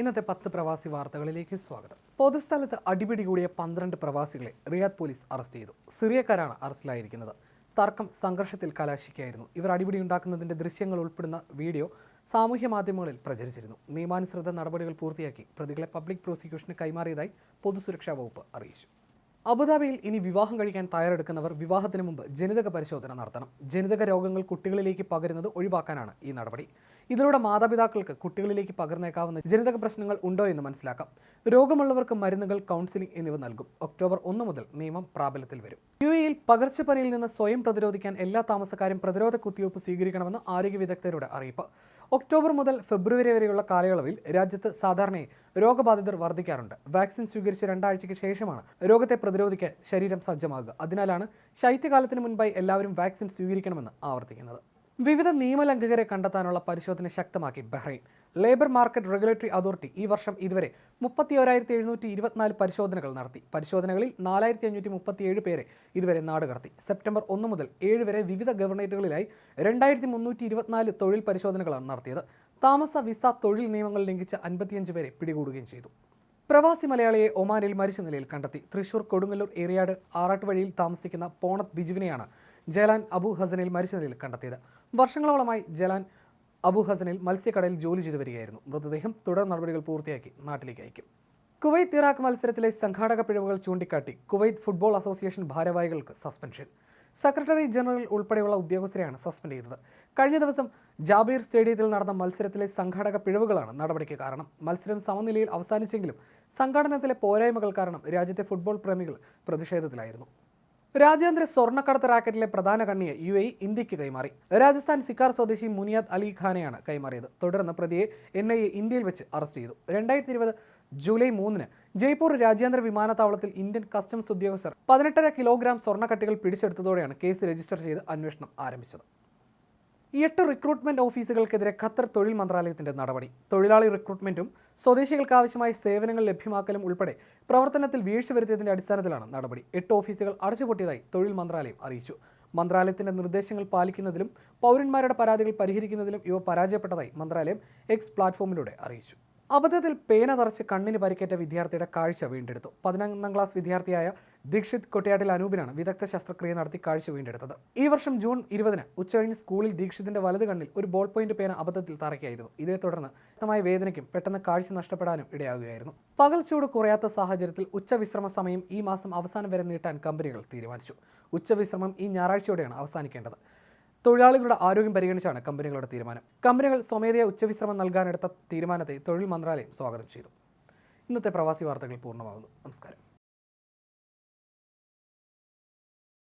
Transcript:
ഇന്നത്തെ പത്ത് പ്രവാസി വാർത്തകളിലേക്ക് സ്വാഗതം. പൊതുസ്ഥലത്ത് അടിപിടി കൂടിയ പന്ത്രണ്ട് പ്രവാസികളെ റിയാദ് പോലീസ് അറസ്റ്റ് ചെയ്തു. സിറിയക്കാരാണ് അറസ്റ്റിലായിരിക്കുന്നത്. തർക്കം സംഘർഷത്തിൽ കലാശിക്കായിരുന്നു ഇവർ അടിപിടി ഉണ്ടാക്കുന്നതിന്റെ ദൃശ്യങ്ങൾ ഉൾപ്പെടുന്ന വീഡിയോ സാമൂഹ്യ മാധ്യമങ്ങളിൽ പ്രചരിച്ചിരുന്നു. നിയമാനുസൃത നടപടികൾ പൂർത്തിയാക്കി പ്രതികളെ പബ്ലിക് പ്രോസിക്യൂഷന് കൈമാറിയതായി പൊതുസുരക്ഷാ വകുപ്പ് അറിയിച്ചു. അബുദാബിയിൽ ഇനി വിവാഹം കഴിക്കാൻ തയ്യാറെടുക്കുന്നവർ വിവാഹത്തിന് മുമ്പ് ജനിതക പരിശോധന നടത്തണം. ജനിതക രോഗങ്ങൾ കുട്ടികളിലേക്ക് പകരുന്നത് ഒഴിവാക്കാനാണ് ഈ നടപടി. ഇതിലൂടെ മാതാപിതാക്കൾക്ക് കുട്ടികളിലേക്ക് പകർന്നേക്കാവുന്ന ജനിതക പ്രശ്നങ്ങൾ ഉണ്ടോ എന്ന് മനസ്സിലാക്കാം. രോഗമുള്ളവർക്ക് മരുന്നുകൾ കൗൺസിലിംഗ് എന്നിവ നൽകും. ഒക്ടോബർ ഒന്ന് മുതൽ നിയമം പ്രാബല്യത്തിൽ വരും. എയിൽ പകർച്ചപ്പനിയിൽ നിന്ന് സ്വയം പ്രതിരോധിക്കാൻ എല്ലാ താമസക്കാരും പ്രതിരോധ കുത്തിവയ്പ് സ്വീകരിക്കണമെന്ന് ആരോഗ്യ വിദഗ്ധരുടെ അറിയിപ്പ്. ഒക്ടോബർ മുതൽ ഫെബ്രുവരി വരെയുള്ള കാലയളവിൽ രാജ്യത്ത് സാധാരണയായി രോഗബാധിതർ വർദ്ധിക്കാറുണ്ട്. വാക്സിൻ സ്വീകരിച്ച രണ്ടാഴ്ചയ്ക്ക് ശേഷമാണ് രോഗത്തെ പ്രതിരോധിക്കാൻ ശരീരം സജ്ജമാകുക. അതിനാലാണ് ശൈത്യകാലത്തിന് മുൻപായി എല്ലാവരും വാക്സിൻ സ്വീകരിക്കണമെന്ന് ആവർത്തിക്കുന്നത്. വിവിധ നിയമലംഘകരെ കണ്ടെത്താനുള്ള പരിശോധന ശക്തമാക്കി Bahrain. Labour market regulatory authority ഈ വർഷം ഇതുവരെ മുപ്പത്തി ഒരായിരത്തി എഴുന്നൂറ്റി ഇരുപത്തിനാല് പരിശോധനകൾ നടത്തി. പരിശോധനകളിൽ നാലായിരത്തി അഞ്ഞൂറ്റി മുപ്പത്തിയേഴ് പേരെ ഇതുവരെ നാടുകടത്തി സെപ്റ്റംബർ ഒന്ന് മുതൽ ഏഴ് വരെ വിവിധ ഗവർണേറ്റുകളിലായി രണ്ടായിരത്തി മുന്നൂറ്റി ഇരുപത്തിനാല് തൊഴിൽ പരിശോധനകളാണ് നടത്തിയത്. താമസ വിസ തൊഴിൽ നിയമങ്ങൾ ലംഘിച്ച അൻപത്തിയഞ്ച് പേരെ പിടികൂടുകയും ചെയ്തു. പ്രവാസി മലയാളിയെ ഒമാനിൽ മരിച്ച നിലയിൽ കണ്ടെത്തി. തൃശൂർ കൊടുങ്ങല്ലൂർ ഏറിയാട് ആറാട്ടുവഴിയിൽ താമസിക്കുന്ന പോണത് ബിജുവിനെയാണ് ജലാൻ അബു ഹസനിൽ മരിച്ച നിലയിൽ കണ്ടെത്തിയത്. വർഷങ്ങളോളമായി ജലാൻ അബു ഹസനിൽ മത്സ്യക്കടയിൽ ജോലി ചെയ്തു വരികയായിരുന്നു. മൃതദേഹം തുടർ നടപടികൾ പൂർത്തിയാക്കി നാട്ടിലേക്ക് അയക്കും. കുവൈത്ത് ഇറാഖ് മത്സരത്തിലെ സംഘാടക പിഴവുകൾ ചൂണ്ടിക്കാട്ടി കുവൈത്ത് ഫുട്ബോൾ അസോസിയേഷൻ ഭാരവാഹികൾക്ക് സസ്പെൻഷൻ. സെക്രട്ടറി ജനറൽ ഉൾപ്പെടെയുള്ള ഉദ്യോഗസ്ഥരെയാണ് സസ്പെൻഡ് ചെയ്തത്. കഴിഞ്ഞ ദിവസം ജാബീർ സ്റ്റേഡിയത്തിൽ നടന്ന മത്സരത്തിലെ സംഘാടക പിഴവുകളാണ് നടപടിക്ക് കാരണം. മത്സരം സമനിലയിൽ അവസാനിച്ചെങ്കിലും സംഘാടനത്തിലെ പോരായ്മകൾ കാരണം രാജ്യത്തെ ഫുട്ബോൾ പ്രേമികൾ പ്രതിഷേധത്തിലായിരുന്നു. രാജ്യാന്തര സ്വർണക്കടത്ത് റാക്കറ്റിലെ പ്രധാന കണ്ണിയെ യു എ ഇന്ത്യയ്ക്ക് കൈമാറി. രാജസ്ഥാൻ സിക്കാർ സ്വദേശി മുനിയാദ് അലി ഖാനെയാണ് കൈമാറിയത്. തുടർന്ന് പ്രതിയെ എൻ ഐ എ ഇന്ത്യയിൽ വെച്ച് അറസ്റ്റ് ചെയ്തു. രണ്ടായിരത്തി ഇരുപത് ജൂലൈ മൂന്നിന് ജയ്പൂർ രാജ്യാന്തര വിമാനത്താവളത്തിൽ ഇന്ത്യൻ കസ്റ്റംസ് ഉദ്യോഗസ്ഥർ പതിനെട്ടര കിലോഗ്രാം സ്വർണക്കട്ടികൾ പിടിച്ചെടുത്തതോടെയാണ് കേസ് രജിസ്റ്റർ ചെയ്ത് അന്വേഷണം ആരംഭിച്ചത്. എട്ട് റിക്രൂട്ട്മെന്റ് ഓഫീസുകൾക്കെതിരെ ഖത്തർ തൊഴിൽ മന്ത്രാലയത്തിന്റെ നടപടി. തൊഴിലാളി റിക്രൂട്ട്മെന്റും സ്വദേശികൾക്ക് ആവശ്യമായ സേവനങ്ങൾ ലഭ്യമാക്കലും ഉൾപ്പെടെ പ്രവർത്തനത്തിൽ വീഴ്ച വരുത്തിയതിന്റെ അടിസ്ഥാനത്തിലാണ് നടപടി. എട്ട് ഓഫീസുകൾ അടച്ചുപൂട്ടിയതായി തൊഴിൽ മന്ത്രാലയം അറിയിച്ചു. മന്ത്രാലയത്തിന്റെ നിർദ്ദേശങ്ങൾ പാലിക്കുന്നതിലും പൗരന്മാരുടെ പരാതികൾ പരിഹരിക്കുന്നതിലും ഇവ പരാജയപ്പെട്ടതായി മന്ത്രാലയം എക്സ് പ്ലാറ്റ്ഫോമിലൂടെ അറിയിച്ചു. അബദ്ധത്തിൽ പേന തറച്ച് കണ്ണിന് പരിക്കേറ്റ വിദ്യാർത്ഥിയുടെ കാഴ്ച വീണ്ടെടുത്തു. പതിനൊന്നാം ക്ലാസ് വിദ്യാർത്ഥിയായ ദീക്ഷിത് കൊട്ടിയാട്ടിൽ അനൂപിനാണ് വിദഗ്ധ ശസ്ത്രക്രിയ നടത്തി കാഴ്ച വീണ്ടെടുത്തത്. ഈ വർഷം ജൂൺ ഇരുപതിന് ഉച്ചകഴിഞ്ഞ് സ്കൂളിൽ ദീക്ഷിതിന്റെ വലത് കണ്ണിൽ ഒരു ബോൾ പോയിന്റ് പേന അബദ്ധത്തിൽ തറയ്ക്കായിരുന്നു. ഇതേ തുടർന്ന് ശക്തമായ വേദനയ്ക്കും പെട്ടെന്ന് കാഴ്ച നഷ്ടപ്പെടാനും ഇടയാകുകയായിരുന്നു. പകൽ ചൂട് കുറയാത്ത സാഹചര്യത്തിൽ ഉച്ചവിശ്രമ സമയം ഈ മാസം അവസാനം വരെ നീട്ടാൻ കമ്പനികൾ തീരുമാനിച്ചു. ഉച്ചവിശ്രമം ഈ ഞായറാഴ്ചയോടെയാണ് അവസാനിക്കേണ്ടത്. തൊഴിലാളികളുടെ ആരോഗ്യം പരിഗണിച്ചാണ് കമ്പനികളുടെ തീരുമാനം. കമ്പനികൾ സ്വമേധയാ ഉച്ചവിശ്രമം നൽകാനെടുത്ത തീരുമാനത്തെ തൊഴിൽ മന്ത്രാലയം സ്വാഗതം ചെയ്തു. ഇന്നത്തെ പ്രവാസി വാർത്തകൾ പൂർണമാകുന്നു. നമസ്കാരം.